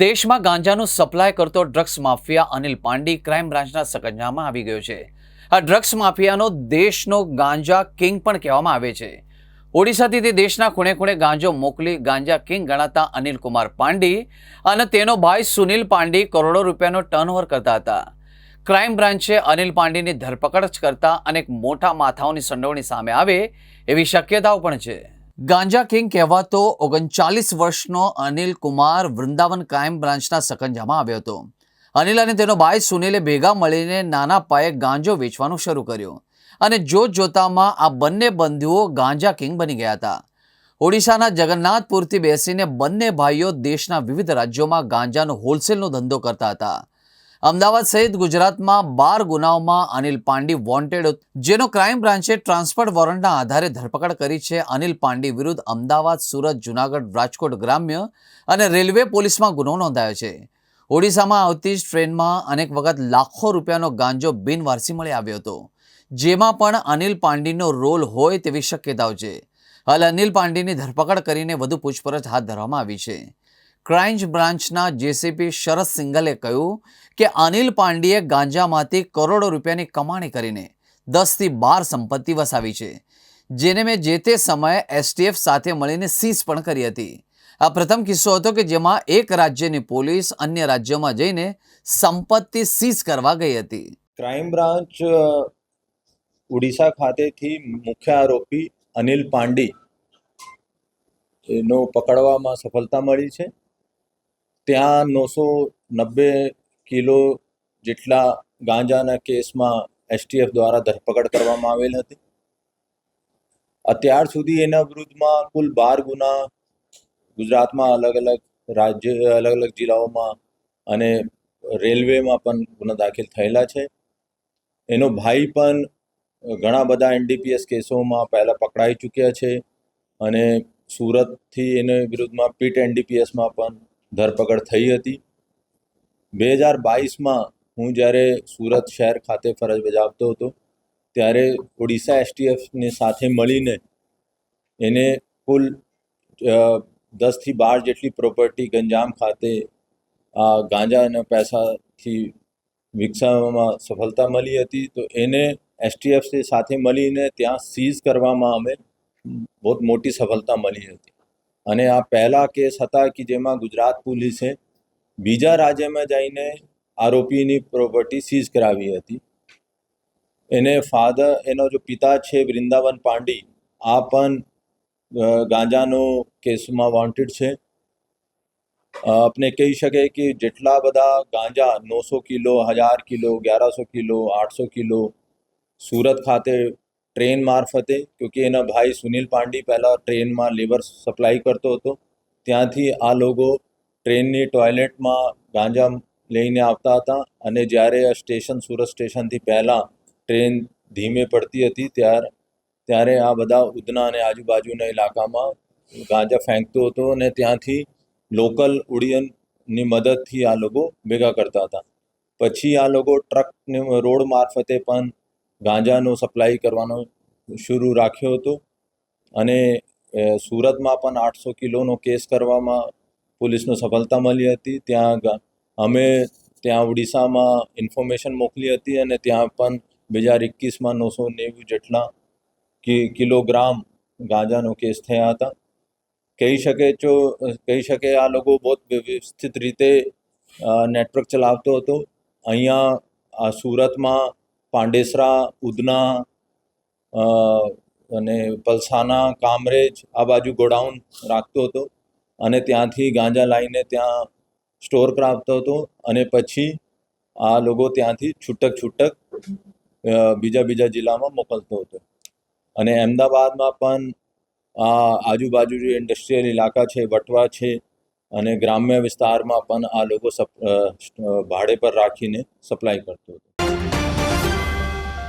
દેશમાં ગાંજાનું સપ્લાય કરતો drugs mafia Anil Pandi crime બ્રાન્ચના સકંજામાં આવી ગયો છે. આ ડ્રગ્સ માફિયાનો દેશનો ગાંજા કિંગ પણ કહેવામાં આવે છે. ઓડિશાથી તે દેશના ખૂણે ખૂણે ગાંજો મોકલી ગાંજા કિંગ ગણાતા અનિલ કુમાર પાંડી અને તેનો ભાઈ સુનિલ પાંડી કરોડો રૂપિયાનો ટર્નઓવર કરતા હતા. ક્રાઇમ બ્રાન્ચે અનિલ પાંડીની ધરપકડ જ કરતા અનેક મોટા માથાઓની સંડોવણી સામે આવે એવી શક્યતાઓ પણ છે. ગાંજા કિંગ કહેવાતો ઓગણચાલીસ વર્ષનો અનિલ કુમાર વૃંદાવન ક્રાઇમ બ્રાન્ચના સકંજામાં આવ્યો હતો. અનિલ અને તેનો ભાઈ સુનિલે ભેગા મળીને નાના પાયે ગાંજો વેચવાનું શરૂ કર્યું અને જોત જોતામાં આ બંને બંધુઓ ગાંજા કિંગ બની ગયા હતા. ઓડિશાના જગન્નાથપુરથી બેસીને બંને ભાઈઓ દેશના વિવિધ રાજ્યોમાં ગાંજાનો હોલસેલનો ધંધો કરતા હતા. અમદાવાદ સહિત ગુજરાતમાં બાર ગુનાઓમાં અનિલ પાંડી વોન્ટેડ જેનો ક્રાઇમ બ્રાન્ચે ટ્રાન્સફર્ડ વોરંટના આધારે ધરપકડ કરી છે. અનિલ પાંડી વિરુદ્ધ અમદાવાદ, સુરત, જુનાગઢ, રાજકોટ ગ્રામ્ય અને રેલવે પોલીસમાં ગુનો નોંધાયો છે. ઓડિશામાં આવતી જ ટ્રેનમાં અનેક વખત લાખો રૂપિયાનો ગાંજો બિનવારસી મળી આવ્યો હતો. જેમાં પણ અનિલ પાંડીનો રોલ હોય તેવી શક્યતાઓ છે. હાલ અનિલ પાંડીની ધરપકડ કરીને વધુ પૂછપરછ હાથ ધરવામાં આવી છે. ક્રાઇમ બ્રાન્ચના જેસીપી શરદ સિંગલે કહ્યું કે અનિલ પાંડીએ ગાંજામાંથી કરોડો રૂપિયાની કમાણી કરીને દસથી બાર સંપત્તિ વસાવી છે, જેને મેં જે તે સમયે એસટીએફ સાથે મળીને સીઝ પણ કરી હતી. આ પ્રથમ કિસ્સો હતો કે જેમાં એક રાજ્યની પોલીસ અન્ય રાજ્યોમાં જઈને સંપત્તિ સીઝ કરવા ગઈ હતી. ક્રાઇમ બ્રાન્ચ ઓડિશા ખાતેથી મુખ્ય આરોપી અનિલ પાંડી, એનો પકડવામાં સફળતા મળી છે. ત્યાં નવસો નબ્બે કિલો જેટલા ગાંજાના કેસમાં એસટીએફ દ્વારા ધરપકડ કરવામાં આવેલ હતી. અત્યાર સુધી એના વિરુદ્ધમાં કુલ બાર ગુના ગુજરાતમાં અલગ અલગ રાજ્ય, અલગ અલગ જિલ્લાઓમાં અને રેલવેમાં પણ ગુના દાખલ થયેલા છે. એનો ભાઈ પણ ઘણા બધા એનડીપીએસ કેસોમાં પહેલાં પકડાઈ ચૂક્યા છે અને સુરતથી એને વિરુદ્ધમાં પીટ એનડીપીએસમાં પણ ધરપકડ થઈ હતી. બે હજાર બાવીસમાં હું જ્યારે સુરત શહેર ખાતે ફરજ બજાવતો હતો, ત્યારે ઓડિશા એસટીએફની સાથે મળીને એને કુલ દસથી બાર જેટલી પ્રોપર્ટી ગંજામ ખાતે આ ગાંજા અને પૈસાથી વિકસાવવામાં સફળતા મળી હતી. તો એને એસટીએફ સાથે મળીને ત્યાં સીઝ કરવામાં અમે બહુ મોટી સફળતા મળી હતી. અને આ પહેલા કેસ હતા કે જેમાં ગુજરાત પોલીસે બીજા રાજ્યમાં જઈને આરોપીની પ્રોપર્ટી સીઝ કરાવી હતી. એને ફાધર એનો જો પિતા છે વૃંદાવન પાંડી, આ પણ ગાંજાનો કેસમાં વોન્ટેડ છે. આપણે કહી શકાય કે જેટલા બધા ગાંજા, નવસો કિલો, હજાર કિલો ગ્યારસો કિલો, આઠસો કિલો, સુરત ખાતે ટ્રેન મારફતે, ક્યોંકિ એના ભાઈ સુનિલ પાંડી પહેલાં ટ્રેનમાં લેબર સપ્લાય કરતો હતો. ત્યાંથી આ લોકો ટ્રેનની ટોયલેટમાં ગાંજા લઈને આવતા હતા અને જ્યારે આ સ્ટેશન, સુરત સ્ટેશનથી પહેલાં ટ્રેન ધીમે પડતી હતી, ત્યાર, ત્યારે આ બધા ઉધના અને આજુબાજુના ઇલાકામાં ગાંજા ફેંકતો હતો અને ત્યાંથી લોકલ ઉડિયનની મદદથી આ લોકો ભેગા કરતા હતા. પછી આ લોકો ટ્રકને રોડ મારફતે પણ ગાંજાનો સપ્લાય કરવાનો શરૂ રાખ્યો હતો અને સુરતમાં પણ આઠસો કિલોનો કેસ કરવામાં પોલીસનો સફળતા મળી હતી. ત્યાં અમે ત્યાં ઓડિશામાં ઇન્ફોર્મેશન મોકલી હતી અને ત્યાં પણ બે હજાર એકવીસમાં નવસો નેવું જેટલા કિલોગ્રામ ગાંજાનો કેસ થયા હતા. કહી શકે જો કહી શકે આ લોકો બહુ વ્યવસ્થિત રીતે નેટવર્ક ચલાવતો હતો. અહીંયા સુરતમાં પાંડેસરા, ઉધના અને પલસાના, કામરેજ આ બાજુ ગોડાઉન રાખતો હતો. અને ત્યાંથી ગાંજા લાવીને ત્યાં સ્ટોર કરાવતો હતો. અને પછી આ લોકો ત્યાંથી છૂટક છૂટક બીજા બીજા જિલ્લામાં મોકલતો હતો. અને અમદાવાદમાં પણ આ આજુબાજુ જે ઇન્ડસ્ટ્રીયલ ઇલાકા છે, વટવા છે, અને ગ્રામ્ય વિસ્તારમાં પણ આ લોકો ભાડે પર રાખીને સપ્લાય કરતો હતો.